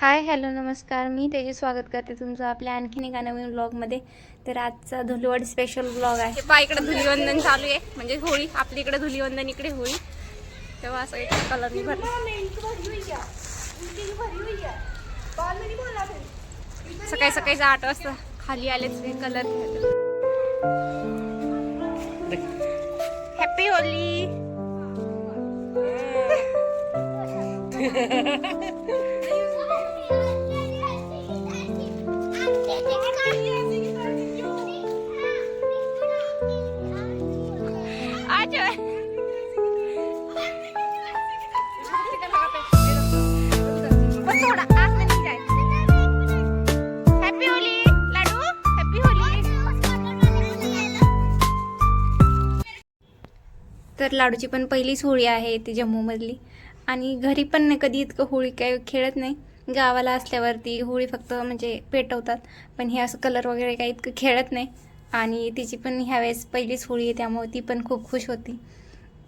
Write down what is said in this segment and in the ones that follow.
Hi hello नमस्कार. मी त्याचे स्वागत करते तुमचं आपल्या आणखीन एका नवीन ब्लॉगमध्ये तर आजचा धुलवड स्पेशल ब्लॉग आहे. पा इकडे धुलीवंदन चालू आहे. म्हणजे होळी आपली इकडे धुलीवंदन इकडे होळी. तेव्हा असं एक कलरनी भरलं. सकाळी सकाळी आठ वाजता खाली आलेच कलर हॅपी होली तर लाडूची पण पहिलीच होळी आहे ती जम्मूमधली. आणि घरी पण नाही कधी इतकं होळी काय खेळत नाही. गावाला असल्यावरती होळी फक्त म्हणजे पेटवतात. पण हे असं कलर वगैरे काही इतकं खेळत नाही. आणि तिची पण ह्यावेळेस पहिलीच होळी आहे त्यामुळे ती पण खूप खुश होती.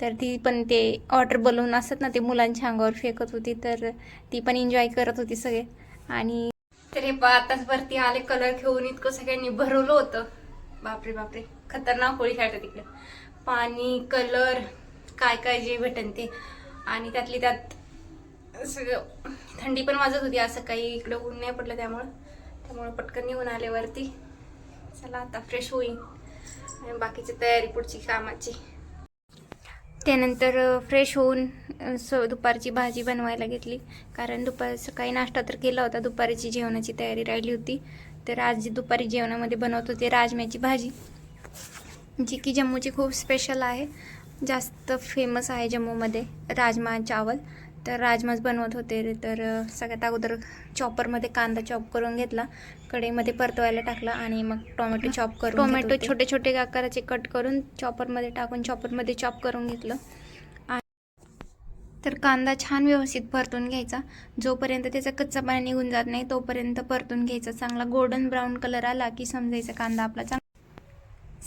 तर ती पण ते ऑर्डर बलून असतात ना ते मुलांच्या अंगावर फेकत होती तर ती पण एन्जॉय करत होती सगळे. आणि तर हे आताच वरती आले कलर घेऊन इतकं सगळ्यांनी भरवलं होतं. बापरे बापरे. खतरनाक होळी खेळतात तिकडे पाणी कलर काय काय जे भेटन ते. आणि त्यातली त्यात सगळं थंडी पण वाजत होती असं काही इकडं ऊन नाही पडलं त्यामुळं. त्यामुळं पटकन येऊन आले वरती. चला आता फ्रेश होईन आणि बाकीची तयारी पुढची कामाची. त्यानंतर फ्रेश होऊन स दुपारची भाजी बनवायला घेतली. कारण दुपार सकाळी नाश्ता तर केला होता. दुपारीची जेवणाची तयारी राहिली होती. तर आज दुपारी जेवणामध्ये बनवत होते राजम्याची भाजी जी की जम्मूची खूप स्पेशल आहे. जास्त फेमस आहे जम्मूमध्ये राजमा चावल. तर राजमाच बनवत होते. तर सगळ्यात अगोदर चॉपरमध्ये कांदा चॉप करून घेतला. कढईमध्ये परतवायला टाकला आणि मग टोमॅटो चॉप करून टोमॅटो छोटे छोटे आकाराचे कट करून चॉपरमध्ये टाकून चॉपरमध्ये चॉप करून घेतलं. तर कांदा छान व्यवस्थित परतून घ्यायचा. जोपर्यंत त्याचा कच्चा पाणी निघून जात नाही तोपर्यंत परतून घ्यायचा. चांगला गोल्डन ब्राऊन कलर आला की समजायचा कांदा आपला चांगला.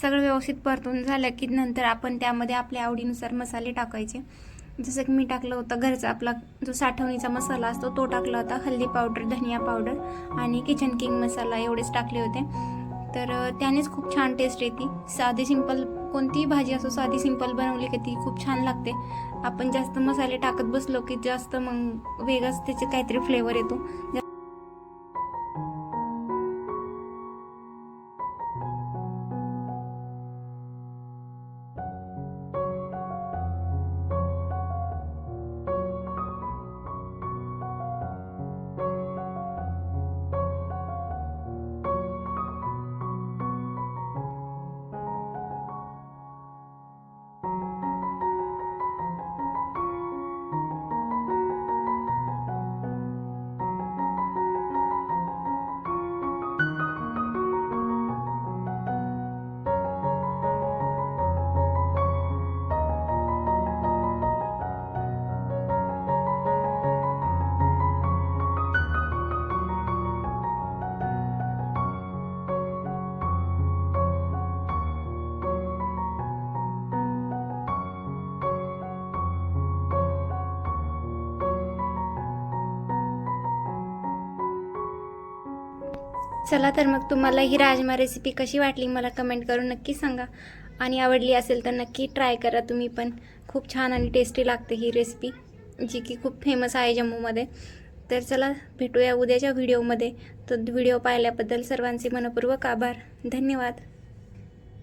सगळं व्यवस्थित परतून झालं की नंतर आपण त्यामध्ये आपल्या आवडीनुसार मसाले टाकायचे. जसं की मी टाकलं होतं घरचा आपला जो साठवणीचा मसाला असतो तो टाकला होता. हल्दी पावडर धनिया पावडर आणि किचन किंग मसाला एवढेच टाकले होते. तर त्यानेच खूप छान टेस्ट येते. साधी सिंपल कोणतीही भाजी असो साधी सिंपल बनवली की ती खूप छान लागते. आपण जास्त मसाले टाकत बसलो की जास्त मग वेगळाच त्याचे काहीतरी फ्लेवर येतो. चला तर मग तुम्हाला ही राजमा रेसिपी कशी वाटली मला कमेंट करून नक्की सांगा. आणि आवडली असेल तर नक्की ट्राय करा तुम्ही पण. खूप छान आणि टेस्टी लागते ही रेसिपी जी की खूप फेमस आहे जम्मूमध्ये. तर चला भेटूया उद्याच्या व्हिडिओमध्ये तो व्हिडिओ पाहिल्याबद्दल सर्वांचे मनपूर्वक आभार. धन्यवाद.